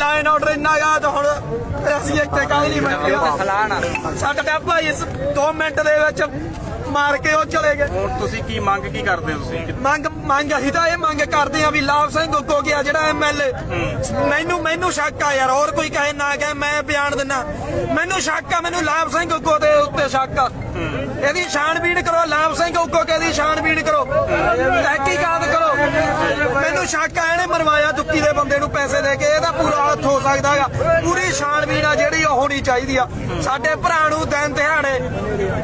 Line order ਇੰਨਾ ਗਾ ਤਾਂ ਹੁਣ ਅਸੀਂ ਇੱਥੇ ਕਾਹ ਨਹੀਂ ਸਲਾਣਾ ਸਾਡਾ ਭਾਈ ਇਸ 2 ਮਿੰਟ ਦੇ ਵਿੱਚ ਮਾਰ ਕੇ ਉਹ ਚਲੇ ਗਏ। ਹੁਣ ਤੁਸੀਂ ਕੀ ਮੰਗ ਕੀ ਕਰਦੇ ਹੋ ਤੁਸੀਂ? ਮੰਗ ਮੰਗ ਅਸੀਂ ਤਾਂ ਇਹ ਮੰਗ ਕਰਦੇ ਆ ਵੀ ਲਾਭ ਸਿੰਘ ਗੁੱਗੋ ਗਿਆ ਜਿਹੜਾ ਐਮਐਲਏ ਮੈਨੂੰ ਮੈਨੂੰ ਸ਼ੱਕ ਆ ਯਾਰ ਹੋਰ ਕੋਈ ਕਹੇ ਨਾ ਕਹੇ ਮੈਂ ਬਿਆਨ ਦਿੰਨਾ। ਮੈਨੂੰ ਸ਼ੱਕ ਆ ਮੈਨੂੰ ਲਾਭ ਸਿੰਘ ਗੁੱਗੋ ਦੇ ਉੱਤੇ ਸ਼ੱਕ ਆ। ਇਹਦੀ ਛਾਣਬੀਣ ਕਰੋ ਲਾਭ ਸਿੰਘ ਗੁੱਗੋ ਕੇ ਦੀ ਛਾਣਬੀਣ ਕਰੋ। ਤਹਿਕੀਕਾਤ ਕਰੋ। ਮੈਨੂੰ ਸ਼ੱਕ ਆ, ਇਹਨੇ ਮਰਵਾਇਆ ਦੁੱਕੀ ਦੇ ਬੰਦੇ ਨੂੰ ਪੈਸੇ ਦੇ ਕੇ, ਇਹਦਾ ਪੂਰਾ ਹੱਥ ਹੋ ਸਕਦਾ ਹੈਗਾ। ਪੂਰੀ ਛਾਣਬੀਣ ਆ ਜਿਹੜੀ ਉਹ ਹੋਣੀ ਚਾਹੀਦੀ ਆ। ਸਾਡੇ ਭਰਾ ਨੂੰ ਦਿਨ ਦਿਹਾੜੇ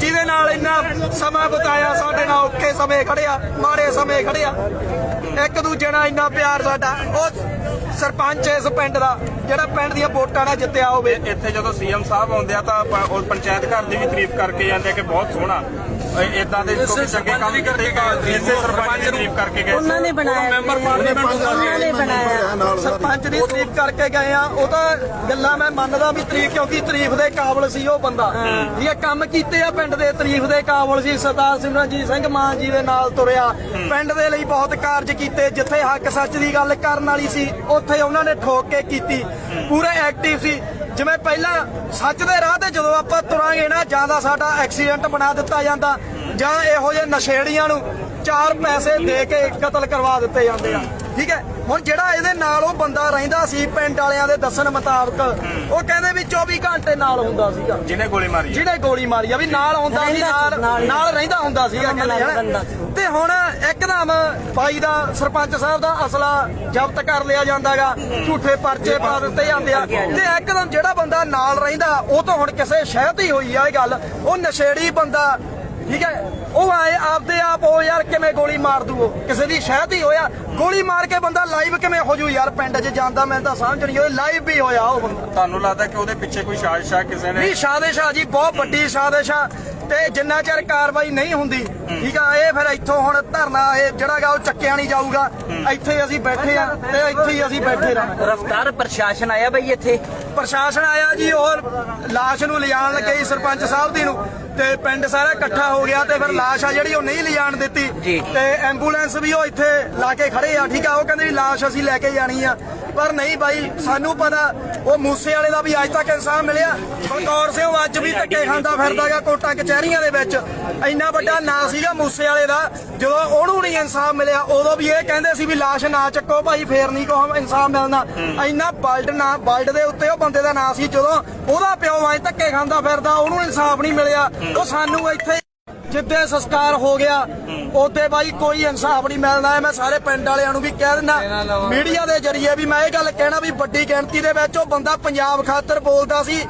ਜਿਹਦੇ ਨਾਲ ਇੰਨਾ ਸਮਾਂ ਬਤਾਇਆ, ਸਾਡੇ ਨਾਲ ਔਖੇ ਸਮੇਂ ਖੜਿਆ, ਮਾੜੇ ਸਮੇਂ ਖੜਿਆ। ਇੱਕ ਦੂਜੇ ਨਾਲ ਇੰਨਾ ਪਿਆਰ ਸਾਡਾ। ਉਹ ਸਰਪੰਚ ਇਸ ਪਿੰਡ ਦਾ, ਜਿਹੜਾ ਪਿੰਡ ਦੀਆਂ ਵੋਟਾਂ ਨਾਲ ਜਿੱਤਿਆ ਹੋਵੇ। ਇੱਥੇ ਜਦੋਂ ਸੀਐਮ ਸਾਹਿਬ ਆਉਂਦੇ ਆ ਤਾਂ ਉਹ ਪੰਚਾਇਤ ਘਰ ਦੀ ਵੀ ਤਾਰੀਫ ਕਰਕੇ ਜਾਂਦੇ ਆ ਕਿ ਬਹੁਤ ਸੋਹਣਾ। ਇਦਾਂ ਦੇ ਕੋਈ ਚੰਗੇ ਕੰਮ ਕੀਤੇ ਗਏ ਇਸੇ ਸਰਪੰਚ ਦੀ ਤਾਰੀਫ ਕਰਕੇ ਗਏ ਉਹਨਾਂ ਨੇ ਬਣਾਇਆ ਮੈਂਬਰ ਪਾਰਲੀਮੈਂਟ ਉਹਨਾਂ ਨੇ ਬਣਾਇਆ। ਸਰਪੰਚ ਦੀ ਤਾਰੀਫ ਕਰਕੇ ਗਏ ਆ। ਉਹ ਤਾਂ ਗੱਲਾਂ ਮੈਂ ਮੰਨਦਾ ਵੀ ਤਾਰੀਫ ਕਿਉਂਕਿ ਤਾਰੀਫ ਦੇ ਕਾਬਲ ਸੀ ਉਹ ਬੰਦਾ। ਇਹ ਕੰਮ ਕੀਤੇ ਆ ਪਿੰਡ ਦੇ ਤਾਰੀਫ ਦੇ ਕਾਬਲ ਸੀ। ਸਰਦਾਰ ਸਿਮਰਨਜੀਤ ਸਿੰਘ ਮਾਨ ਜੀ ਦੇ ਨਾਲ ਤੁਰਿਆ। ਪਿੰਡ ਦੇ ਲਈ ਬਹੁਤ ਕਾਰਜ ਕੀਤੇ। ਜਿੱਥੇ ਹੱਕ ਸੱਚ ਦੀ ਗੱਲ ਕਰਨ ਵਾਲੀ ਸੀ ਉੱਥੇ ਉਹਨਾਂ ਨੇ ਠੋਕ ਕੇ ਕੀਤੀ। ਪੂਰੇ ਐਕਟਿਵ ਸੀ। ਜਿਵੇਂ ਪਹਿਲਾਂ ਸੱਚ ਦੇ ਰਾਹ ਤੇ ਜਦੋਂ ਆਪਾਂ ਤੁਰਾਂਗੇ ਨਾ, ਜਾਂ ਸਾਡਾ ਐਕਸੀਡੈਂਟ ਬਣਾ ਦਿੱਤਾ ਜਾਂਦਾ, ਜਾਂ ਇਹੋ ਜਿਹੇ ਨਸ਼ੇੜੀਆਂ ਨੂੰ ਚਾਰ ਪੈਸੇ ਦੇ ਕੇ ਕਤਲ ਕਰਵਾ ਦਿੱਤੇ ਜਾਂਦੇ ਆ। ਠੀਕ ਹੈ? ਹੁਣ ਜਿਹੜਾ ਇਹਦੇ ਨਾਲ ਉਹ ਬੰਦਾ ਰਹਿੰਦਾ ਸੀ ਪਿੰਡ ਵਾਲਿਆਂ ਦੇ ਦੱਸਣ ਮੁਤਾਬਕ ਉਹ ਕਹਿੰਦੇ ਵੀ 24 ਘੰਟੇ ਨਾਲ ਹੁੰਦਾ ਸੀਗਾ। ਜਿਹਨੇ ਗੋਲੀ ਮਾਰੀ। ਜਿਹਨੇ ਗੋਲੀ ਮਾਰੀ ਆ ਵੀ ਨਾਲ ਹੁੰਦਾ ਸੀ ਨਾਲ ਨਾਲ ਰਹਿੰਦਾ ਹੁੰਦਾ ਸੀਗਾ ਕਹਿੰਦੇ ਹਨਾ। ਤੇ ਹੁਣ ਇੱਕਦਮ ਬਾਈ ਦਾ ਸਰਪੰਚ ਸਾਹਿਬ ਦਾ ਅਸਲਾ ਜ਼ਬਤ ਕਰ ਲਿਆ ਜਾਂਦਾਗਾ ਝੂਠੇ ਪਰਚੇ ਪਾ ਦਿੱਤੇ ਜਾਂਦੇ ਆ। ਤੇ ਇੱਕਦਮ ਜਿਹੜਾ ਬੰਦਾ ਨਾਲ ਰਹਿੰਦਾ ਉਹ ਤਾਂ ਹੁਣ ਕਿਸੇ ਸ਼ਹਿਦ ਹੀ ਹੋਈ ਆ ਇਹ ਗੱਲ। ਉਹ ਨਸ਼ੇੜੀ ਬੰਦਾ ਠੀਕ ਹੈ? ਉਹ ਆਏ ਆਪਦੇ ਆਪ ਉਹ ਯਾਰ ਕਿਵੇਂ ਗੋਲੀ ਮਾਰ ਦੂ ਉਹ? ਕਿਸੇ ਦੀ ਸ਼ਹਿਦ ਹੀ ਹੋਇਆ। ਗੋਲੀ ਮਾਰ ਕੇ ਬੰਦਾ ਲਾਈਵ ਕਿਵੇਂ ਹੋ ਜੂ ਯਾਰ? ਪਿੰਡ 'ਚ ਜਾਂਦਾ ਮੈਂ ਤਾਂ ਸਮਝ ਨਹੀਂ ਹੋਈ ਲਾਈਵ ਵੀ ਹੋਇਆ ਉਹ ਬੰਦਾ। ਤੁਹਾਨੂੰ ਲੱਗਦਾ ਕਿ ਉਹਦੇ ਪਿੱਛੇ ਕੋਈ ਸਾਜ਼ਿਸ਼ ਆ ਕਿਸੇ ਨੇ ਨਹੀਂ ਸਾਜ਼ਿਸ਼ ਆ ਜੀ ਬਹੁਤ ਵੱਡੀ ਸਾਜ਼ਿਸ਼ ਆ ਤੇ ਜਿੰਨਾ ਚਿਰ ਕਾਰਵਾਈ ਨਹੀਂ ਹੁੰਦੀ ਠੀਕ ਆ ਇਹ ਫਿਰ ਇੱਥੋਂ ਹੁਣ ਧਰਨਾ ਇਹ ਜਿਹੜਾਗਾ ਉਹ ਚੱਕਿਆ ਨਹੀਂ ਜਾਊਗਾ। ਇੱਥੇ ਅਸੀਂ ਬੈਠੇ ਆ ਤੇ ਇੱਥੇ ਹੀ ਅਸੀਂ ਬੈਠੇ ਰਹਿਣਾ। ਰਫਤਾਰ ਪ੍ਰਸ਼ਾਸਨ ਆਇਆ ਬਈ ਇੱਥੇ? ਪ੍ਰਸ਼ਾਸਨ ਆਇਆ ਜੀ ਹੋਰ ਲਾਸ਼ ਨੂੰ ਲਿਜਾਣ ਲੱਗੇ ਸਰਪੰਚ ਸਾਹਿਬ ਦੀ ਨੂੰ। ਤੇ ਪਿੰਡ ਸਾਰਾ ਇਕੱਠਾ ਹੋ ਗਿਆ ਤੇ ਫਿਰ ਲਾਸ਼ ਆ ਜਿਹੜੀ ਉਹ ਨਹੀਂ ਲਿਜਾਣ ਦਿੱਤੀ। ਤੇ ਐਂਬੂਲੈਂਸ ਵੀ ਉਹ ਇੱਥੇ ਲਾ ਕੇ ਖੜੇ ਆ ਠੀਕ ਆ? ਉਹ ਕਹਿੰਦੇ ਵੀ ਲਾਸ਼ ਅਸੀਂ ਲੈ ਕੇ ਜਾਣੀ ਆ। ਪਰ ਨਹੀਂ ਬਾਈ, ਸਾਨੂੰ ਪਤਾ, ਉਹ ਮੂਸੇ ਵਾਲੇ ਦਾ ਵੀ ਅੱਜ ਤੱਕ ਇਨਸਾਫ ਮਿਲਿਆ। ਬਲਕੌਰ ਸਿੰਘ ਅੱਜ ਵੀ ਧੱਕੇ ਖਾਂਦਾ ਫਿਰਦਾਗਾ ਕੋਟਾਂ ਕਚਹਿਰੀਆਂ ਦੇ ਵਿੱਚ। ਇੰਨਾ ਵੱਡਾ ਨਾਂ ਸੀਗਾ ਮੂਸੇ ਵਾਲੇ ਦਾ, ਜਦੋਂ ਉਹਨੂੰ ਨਹੀਂ ਇਨਸਾਫ ਮਿਲਿਆ, ਉਦੋਂ ਵੀ ਇਹ ਕਹਿੰਦੇ ਸੀ ਵੀ ਲਾਸ਼ ਨਾ ਚੱਕੋ ਭਾਈ, ਫੇਰ ਨਹੀਂ ਕੋ ਇਨਸਾਫ ਮਿਲਣਾ। ਇੰਨਾ ਬਲਡ ਨਾ, ਬਲਡ ਦੇ ਉੱਤੇ ਉਹ ਬੰਦੇ ਦਾ ਨਾਂ ਸੀ, ਜਦੋਂ ਉਹਦਾ ਪਿਓ ਅੱਜ ਧੱਕੇ ਖਾਂਦਾ ਫਿਰਦਾ, ਉਹਨੂੰ ਇਨਸਾਫ ਨਹੀਂ ਮਿਲਿਆ। ਉਹ ਸਾਨੂੰ ਇੱਥੇ ਜਿੱਦੇ ਸੰਸਕਾਰ ਹੋ ਗਿਆ ਉਹਦੇ ਬਾਈ ਕੋਈ ਇਨਸਾਫ ਨਹੀਂ ਮਿਲਣਾ ਹੈ। ਮੈਂ ਸਾਰੇ ਪਿੰਡ ਵਾਲਿਆਂ ਨੂੰ ਵੀ ਕਹਿ ਦਿੰਦਾ ਮੀਡੀਆ ਦੇ ਜ਼ਰੀਏ ਵੀ ਮੈਂ ਇਹ ਗੱਲ ਕਹਿਣਾ ਵੀ ਵੱਡੀ ਗਿਣਤੀ ਦੇ ਵਿੱਚ ਉਹ ਬੰਦਾ ਪੰਜਾਬ ਖਾਤਰ ਬੋਲਦਾ ਸੀ।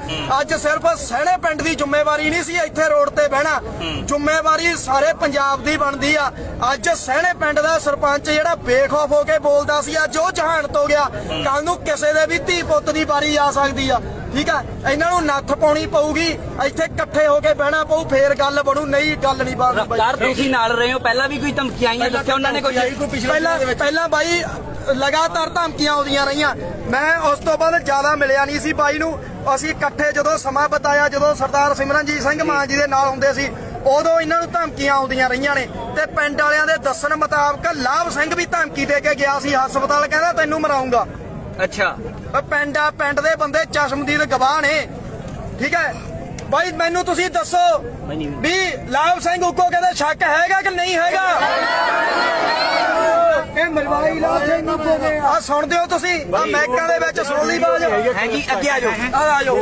ਅੱਜ ਸਿਰਫ ਸਹਿਣੇ ਪਿੰਡ ਦੀ ਜ਼ਿੰਮੇਵਾਰੀ ਨਹੀਂ ਸੀ ਇੱਥੇ ਰੋਡ ਤੇ ਬਹਿਣਾ। ਜ਼ਿੰਮੇਵਾਰੀ ਸਾਰੇ ਪੰਜਾਬ ਦੀ ਬਣਦੀ ਆ। ਅੱਜ ਸਹਿਣੇ ਪਿੰਡ ਦਾ ਸਰਪੰਚ ਜਿਹੜਾ ਬੇਖੌਫ ਹੋ ਕੇ ਬੋਲਦਾ ਸੀ ਅੱਜ ਉਹ ਜਹਾਨਤ ਹੋ ਗਿਆ। ਕੱਲ ਨੂੰ ਕਿਸੇ ਦੇ ਵੀ ਧੀ ਪੁੱਤ ਦੀ ਵਾਰੀ ਆ ਸਕਦੀ ਆ। ਠੀਕ ਆ? ਇਹਨਾਂ ਨੂੰ ਨੱਥ ਪਾਉਣੀ ਪਊਗੀ ਇੱਥੇ ਇਕੱਠੇ ਹੋ ਕੇ ਬਹਿਣਾ ਪਊ ਫੇਰ ਗੱਲ ਬਣੂ ਨਹੀਂ ਗੱਲ ਨਹੀਂ ਬਣਦੀ ਬਾਈ। ਰਫਤਾਰ ਤੁਸੀਂ ਨਾਲ ਰਹੇ ਹੋ ਪਹਿਲਾਂ ਵੀ ਕੋਈ ਧਮਕੀਆਂ ਆਈਆਂ ਦੱਸਿਆ ਉਹਨਾਂ ਨੇ ਕੋਈ ਪਹਿਲਾਂ ਪਹਿਲਾਂ ਬਾਈ ਲਗਾਤਾਰ ਧਮਕੀਆਂ ਆਉਂਦੀਆਂ ਰਹੀਆਂ। ਮੈਂ ਉਸ ਤੋਂ ਬਾਅਦ ਜ਼ਿਆਦਾ ਮਿਲਿਆ ਨਹੀਂ ਸੀ ਬਾਈ ਨੂੰ। ਅਸੀਂ ਇਕੱਠੇ ਜਦੋਂ ਸਮਾਂ ਬਤਾਇਆ ਜਦੋਂ ਸਰਦਾਰ ਸਿਮਰਨਜੀਤ ਸਿੰਘ ਮਾਨ ਜੀ ਦੇ ਨਾਲ ਹੁੰਦੇ ਸੀ ਉਦੋਂ ਇਹਨਾਂ ਨੂੰ ਧਮਕੀਆਂ ਆਉਂਦੀਆਂ ਰਹੀਆਂ ਨੇ। ਤੇ ਪਿੰਡ ਵਾਲਿਆਂ ਦੇ ਦੱਸਣ ਮੁਤਾਬਕ ਲਾਭ ਸਿੰਘ ਵੀ ਧਮਕੀ ਦੇ ਕੇ ਗਿਆ ਸੀ ਹਸਪਤਾਲ ਕਹਿੰਦਾ ਤੈਨੂੰ ਮਰਾਉਂਗਾ। ਅੱਛਾ। ਉਹ ਪਿੰਡ ਆ ਪਿੰਡ ਦੇ ਬੰਦੇ ਚਸ਼ਮਦੀਦ ਗਵਾਹ ਨੇ। ਠੀਕ ਹੈ? ਬਾਈ ਮੈਨੂੰ ਤੁਸੀਂ ਦੱਸੋ ਵੀ ਲਾਭ ਸਿੰਘ ਉੱਕੋ ਕਹਿੰਦੇ ਸ਼ੱਕ ਹੈਗਾ ਕਿ ਨਹੀਂ ਹੈਗਾ? ਇਹ ਮਰਵਾਈ ਲਾਭ ਸਿੰਘ ਉੱਕੋ ਦੇ ਆ। ਸੁਣਦੇ ਹੋ ਤੁਸੀਂ? ਆ ਮੈਕਾਂ ਦੇ ਵਿੱਚ ਸੁਣ ਲਈ ਬਾਜ ਹੈ? ਜੀ ਅੱਗੇ ਆ ਜਾਓ। ਆ ਆ ਜਾਓ। ਆ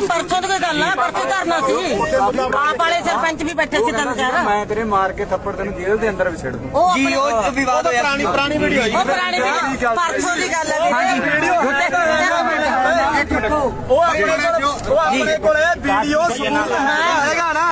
ਪਰਸੋਂ ਦੀ ਕੋਈ ਗੱਲ ਆ ਪਰਸੋਂ ਧਰਨਾ ਸੀ। ਆਪ ਵਾਲੇ ਸਰਪੰਚ ਵੀ ਬੈਠੇ ਸੀ ਤਿੰਨ ਚਾਰ। ਮੈਂ ਤੇਰੇ ਮਾਰ ਕੇ ਥੱਪੜ ਤੈਨੂੰ ਜੇਲ੍ਹ ਦੇ ਅੰਦਰ ਵਿਛੜ ਦੂੰ। ਉਹ ਜੀ ਉਹ ਵਿਵਾਦ ਹੋਇਆ। ਪੁਰਾਣੀ ਪੁਰਾਣੀ ਵੀਡੀਓ ਉਹ ਪੁਰਾਣੀ ਵੀ ਪਰਸੋਂ ਦੀ ਗੱਲ ਹੈ ਹਾਂਜੀ। ਵੀਡੀਓ ਉਹ ਆਪਣੇ ਕੋਲ ਉਹ ਆਪਣੇ ਕੋਲ ਵੀਡੀਓ ਸਬੂਤ ਹੈਗਾ ਨਾ।